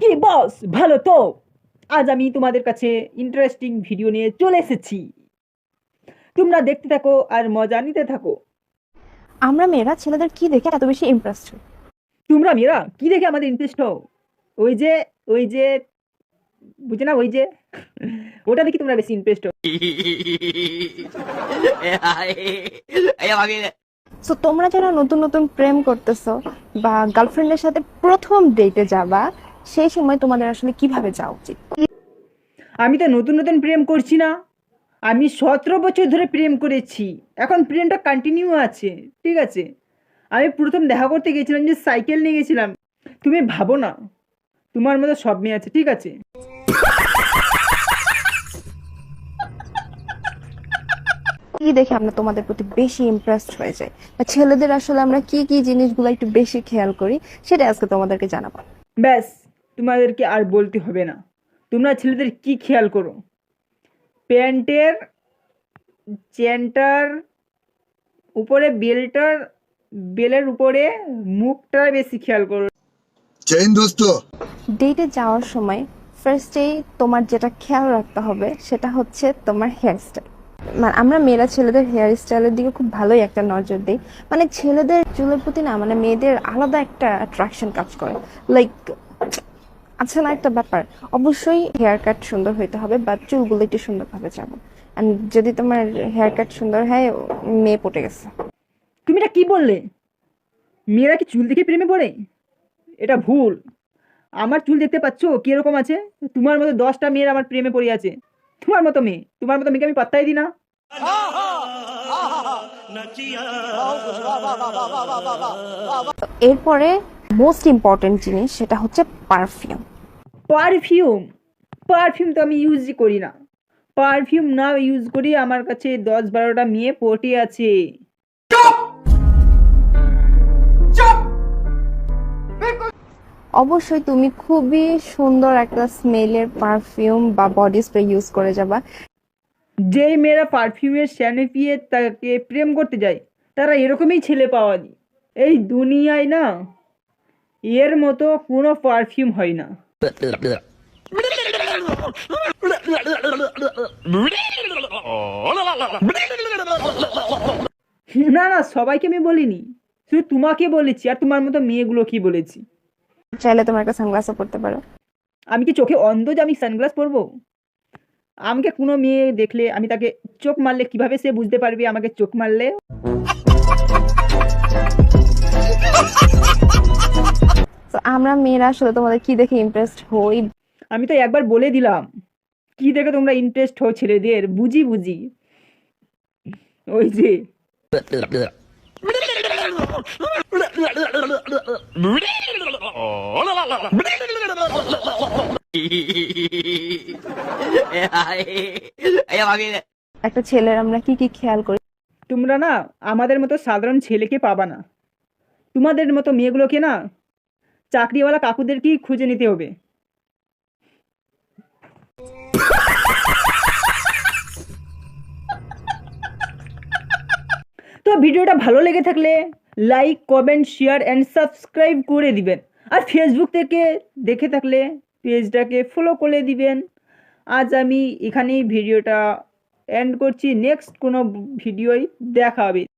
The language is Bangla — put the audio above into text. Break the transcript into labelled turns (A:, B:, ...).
A: কি বস ভালো তো? আজ আমি তোমাদের কাছে ইন্টারেস্টিং ভিডিও নিয়ে চলে এসেছি। তোমরা দেখতে থাকো আর মজা নিতে থাকো।
B: আমরা মেয়েরা ছেলেদের কি দেখে এত বেশি ইমপ্রেসড হই?
A: তোমরা মেয়েরা কি দেখে আমাদের ইন্টারেস্ট হও? ওই যে ওই যে বুঝে না ওই যে ওটা দেখি তোমরা বেশি ইন্টারেস্ট হও.
B: সো তোমরা যারা নতুন নতুন প্রেম করতেছো বা গার্লফ্রেন্ডের সাথে প্রথম ডেটে যাবা সেই সময় তোমাদের আসলে কীভাবে যাওয়া উচিত?
A: আমি তো নতুন নতুন প্রেম করছি না। আমি সতেরো বছর ধরে প্রেম করেছি। এখন প্রেমটা কন্টিনিউ আছে ঠিক আছে? আমি প্রথম দেখা করতে গেছিলাম যে সাইকেল নিয়ে গেছিলাম। তুমি ভাবো না তোমার মতো সব মেয়ে আছে ঠিক আছে?
B: কি দেখে আমরা তোমাদের প্রতি বেশি ইমপ্রেসড হয়ে যাই? বা ছেলেদের আসলে আমরা কি কি জিনিসগুলো একটু বেশি খেয়াল করি সেটা আজকে তোমাদেরকে জানাব।
A: ব্যাস তোমাদেরকে আর বলতে হবে না। তোমরা ছেলেদের কি খেয়াল করো? প্যান্টের চেনটার উপরে বেলটার বেলের উপরে মুখটা বেশি খেয়াল করো।
C: দোস্ত।
B: ডেটে যাওয়ার সময় ফার্স্টেই তোমার যেটা খেয়াল রাখতে হবে সেটা হচ্ছে তোমার হেয়ার স্টাইল মানে আমরা মেয়েরা ছেলেদের হেয়ার স্টাইলের দিকে খুব ভালোই একটা নজর দিই। মানে ছেলেদের চুলের প্রতি না মানে মেয়েদের আলাদা একটা অ্যাট্রাকশন কাজ করে। লাইক আচ্ছা না একটা ব্যাপার। অবশ্যই হেয়ার কাট সুন্দর হইতে হবে বা চুলগুলো একটু সুন্দরভাবে যাব যদি তোমার হেয়ার কাট সুন্দর হয় মেয়ে পটে গেছে।
A: তুমি এটা কি বললে? মেয়েরা কি চুল দেখে প্রেমে পড়ে? এটা ভুল। আমার চুল দেখতে পাচ্ছ? কীরকম আছে? তোমার মতো দশটা মেয়ের আমার প্রেমে পড়ে আছে। তোমার মতো মেয়ে। তোমার মতো মেয়েকে আমি পাত্তাই দিই না।
B: এরপরে মোস্ট ইম্পর্টেন্ট জিনিস সেটা হচ্ছে পারফিউম
A: পারফিউম পারফিউম তো আমি ইউজই করি না। পারফিউম না ইউজ করি আমার কাছে দশ বারোটা মেয়ে পটে আছে।
B: অবশ্যই তুমি খুবই সুন্দর একটা স্মেলের পারফিউম বা বডি স্প্রে ইউজ করে যাবা।
A: যেই মেয়েরা পারফিউমের স্যানে পিয়ে তাকে প্রেম করতে যায় তারা এরকমই ছেলে পাওয়া যায়। এই দুনিয়ায় না এর মতো কোনো পারফিউম হয় না। না না সবাইকে আমি বলিনি। শুধু তোমাকে বলেছি আর তোমার মতো মেয়েগুলো কি বলেছি?
B: চাইলে তোমার একটা সানগ্লাসও পড়তে পারো।
A: আমি কি চোখে অন্ধ যে আমি সানগ্লাস পরবো? আমাকে কোনো মেয়ে দেখলে আমি তাকে চোখ মারলে কীভাবে সে বুঝতে পারবে আমাকে চোখ মারলে?
B: আমরা মেয়েরা আসলে তোমাদের কি দেখে ইমপ্রেসড হই?
A: আমি তো একবার বলে দিলাম কি দেখে তোমরা ইন্টারেস্ট হও ছেলেদের বুঝি বুঝি। ওই যে।
B: একটা ছেলের আমরা কি কি খেয়াল করি?
A: তোমরা না আমাদের মতো সাধারণ ছেলেকে পাবা না। তোমাদের মতো মেয়েগুলোকে না চাকরিওয়ালা কাকুদেরকেই খুঁজে নিতে হবে। তো ভিডিওটা ভালো লেগে থাকলে like comment share and subscribe করে দিবেন। আর ফেসবুক থেকে দেখে থাকলে পেজটাকে ফলো করে দিবেন। আজ আমি এখানেই ভিডিওটা এন্ড করছি। নেক্সট কোনো ভিডিওই দেখা হবে।